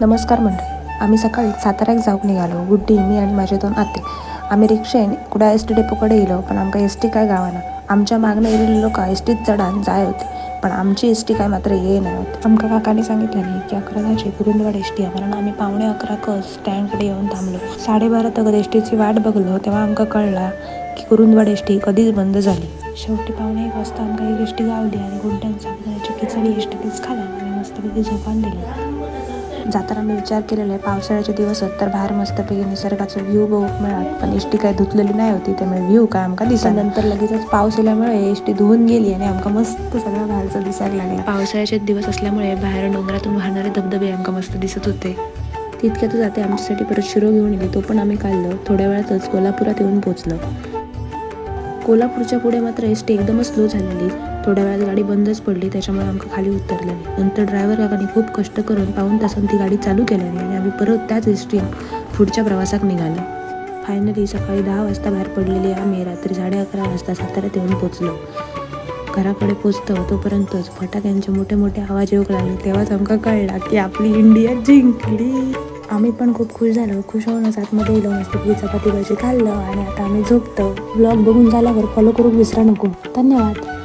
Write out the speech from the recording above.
नमस्कार मंडळी. आम्ही सकाळी साताऱ्याक जाऊक निघालो. गुड्डी मी आणि माझे दोन आते आम्ही रिक्षेन कुडा एस टी डेपोकडे येलो पण आमका एस टी काय गावाना. आमच्या मागणं येलेले लोक एस टीत चढान जाय होते पण आमची एस टी काय मात्र ये नाही होती. आमका काकाने सांगितलं की अकराची कुरुंदवाड एस टी आहे कारण आम्ही पावणे अकरा कस स्टँडकडे येऊन थांबलो. साडेबारा तगत एस टीची वाट बघलो तेव्हा आमका कळला की कुरुंदवाड एस टी कधीच बंद झाली. शेवटी पावणे एक वाजता आमका एक एस टी गावली आणि गुड्ड्यांचा चुकीचा खिचडी एस टीतच खाला. आणि मस्तपैकी झोपान दिली. जाताना मी विचार केलेला आहे पावसाळ्याचे दिवस आहेत तर बाहेर मस्तपैकी निसर्गाचं व्ह्यू बघूक मिळत पण एस टी काय धुतलेली नाही होती त्यामुळे व्ह्यू काय आमका दिसा नंतर लगेचच पाऊस आल्यामुळे एस टी धुवून गेली आणि आमका मस्त सगळं बाहेरचं दिसायला लागलं. पावसाळ्याचे दिवस असल्यामुळे बाहेर डोंगरातून वाहणारे धबधबे आमका मस्त दिसत होते. तितक्यातच आता आमच्यासाठी परत शिरो घेऊन येली तो पण आम्ही काढलो. थोड्या वेळातच कोल्हापुरात येऊन पोहोचलो. कोल्हापूरच्या पुढे मात्र एस टी एकदमच स्लो झालेली. थोड्या वेळात गाडी बंदच पडली त्याच्यामुळे आमका खाली उतरलं नाही. नंतर ड्रायव्हर काकाने खूप कष्ट करून पाहून तासून ती गाडी चालू केल्याने आणि आम्ही परत त्याच एस टी पुढच्या प्रवासाक निघालो. फायनली सकाळी दहा वाजता बाहेर पडलेली आम्ही रात्री साडे अकरा वाजता साताऱ्यात येऊन पोचलो घराकडे पोचतो तोपर्यंतच फटाक्यांचे मोठे मोठे आवाज येऊ लागले. तेव्हाच आमका कळला की आपली इंडिया जिंकली. आम्ही पण खूप खुश झालो खुश होऊनच आतमध्ये गेलो मस्तपैकी चपाती भाजी खाल्लं आणि आता आम्ही झोपतो. ब्लॉग बघून झाल्यावर फॉलो करून विसरा नको. धन्यवाद.